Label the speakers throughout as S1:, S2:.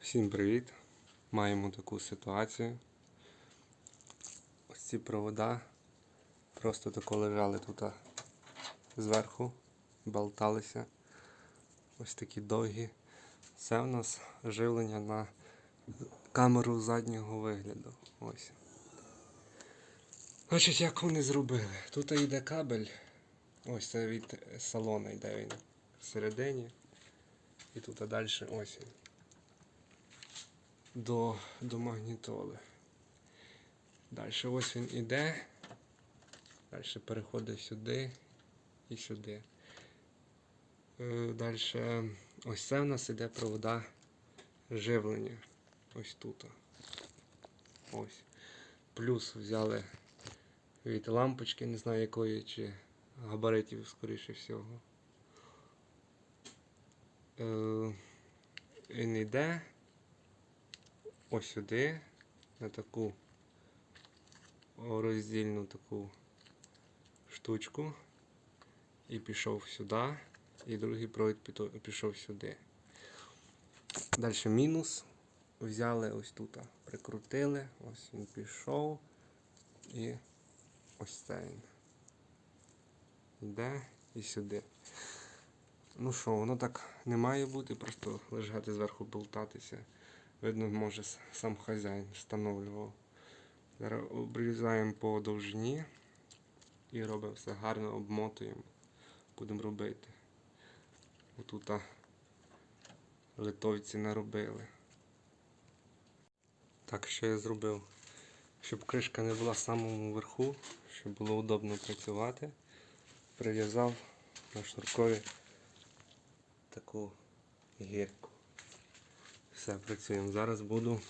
S1: Всім привіт! Маємо таку ситуацію. Ось ці провода просто тако лежали тут зверху, болталися. Ось такі довгі. Це у нас живлення на камеру заднього вигляду. Ось. Значить, як вони зробили? Тут йде кабель. Ось це від салону йде він всередині. І тут далі ось він до, до магнітоли. Далі ось він іде. Далі переходить сюди і сюди. Далі ось це в нас іде провода живлення. Ось тут. Ось. Плюс взяли від лампочки, не знаю якої, чи габаритів, скоріше всього. Е, Він йде ось сюди, на таку роздільну таку штучку. І пішов сюди, і другий провід пішов сюди. Далі мінус. Взяли ось тут, прикрутили, ось він пішов. І ось це він. Йде і сюди. Ну що, воно так не має бути, просто лежати зверху болтатися. Видно, може сам хазяїн встановлював. Зараз обрізаємо по довжині і робимо все гарно, обмотуємо. Будемо робити. Отут литовці наробили. Так, що я зробив? Щоб кришка не була в самому верху, щоб було удобно працювати, прив'язав на шнуркові таку гірку. Все, працюємо. Зараз буду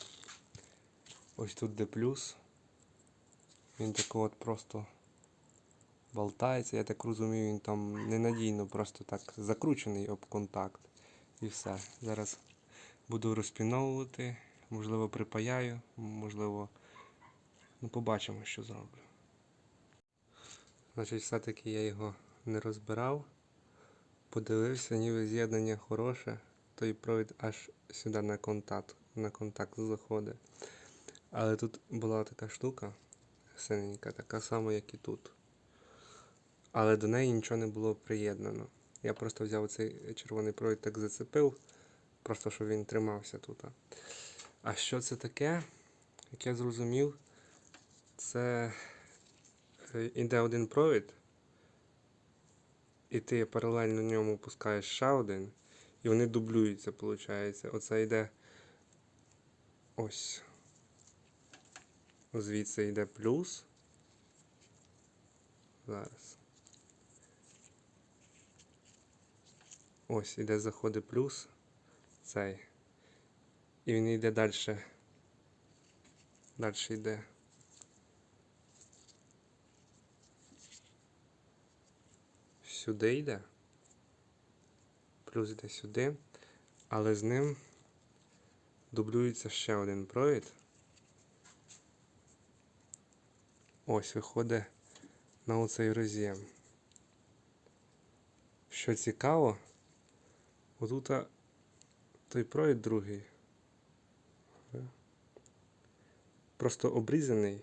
S1: ось тут де плюс. Він тако от просто болтається. Я так розумію, він там ненадійно просто так закручений об контакт. І все. Зараз буду розпіновувати, можливо, припаяю, можливо, ну побачимо, що зроблю. Значить, все-таки я його не розбирав. Подивився, ніби з'єднання хороше, той провід аж сюди на контакт, на контакт заходить. Але тут була така штука синенька, така сама, як і тут. Але до неї нічого не було приєднано. Я просто взяв цей червоний провід, так зацепив, просто щоб він тримався тут. А що це таке? Як я зрозумів, це е, іде один провід, і ти паралельно ньому пускаєш ще один, і вони дублюються, виходить. Оце йде ось. Звідси йде плюс. Зараз. Ось іде заходить плюс. Цей. І він йде далі. Далі йде. Сюди йде. Плюс йде сюди. Але з ним дублюється ще один провід. Ось виходить на оцей роз'єм. Що цікаво, отут той провід другий. Просто обрізаний,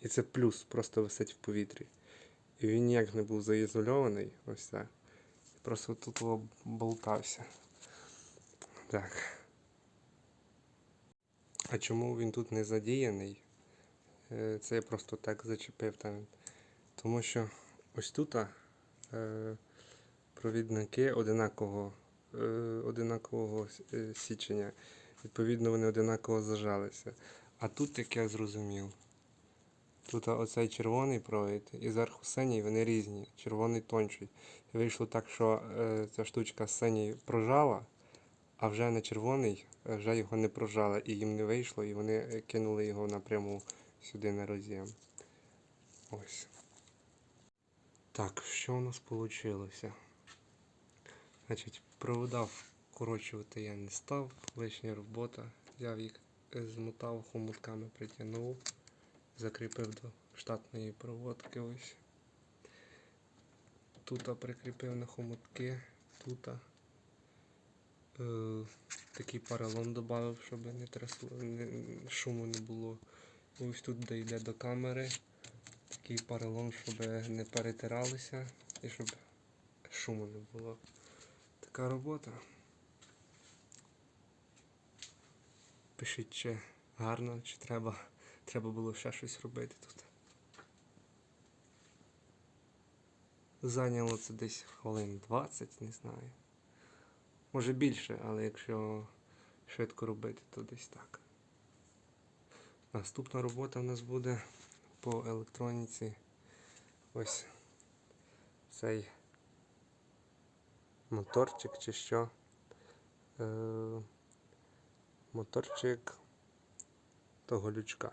S1: і це плюс просто висить в повітрі. І він ніяк не був заізольований. Ось так. Просто тут болтався. Так. А чому він тут не задіяний? Е, Це я просто так зачепив там. Тому що ось тут е, провідники одинакового, е, одинакового січення. Відповідно, вони одинаково зажалися. А тут, як я зрозумів, тут оцей червоний провід і зверху синій вони різні. Червоний тонший. Вийшло так, що е, ця штучка синій прожала, а вже на червоний е, вже його не прожала, і їм не вийшло, і вони кинули його напряму сюди на роз'єм. Ось. Так, що у нас вийшло? Значить, провода вкорочувати я не став, лишня робота. Взяв їх, змотав хомутками, притягнув, закріпив до штатної проводки ось. Тут прикріпив на хомутки, тут Е, такий паралон додав, щоб не трясло, не, шуму не було. Ось тут, де йде до камери, такий паралон, щоб не перетиралися і щоб шуму не було. Така робота. Пишіть, чи гарно, чи треба, треба було ще щось робити тут. Зайняло це десь хвилин 20, не знаю. Може більше, але якщо швидко робити, то десь так. Наступна робота в нас буде по електроніці. Ось цей моторчик чи що. Е, моторчик того лючка.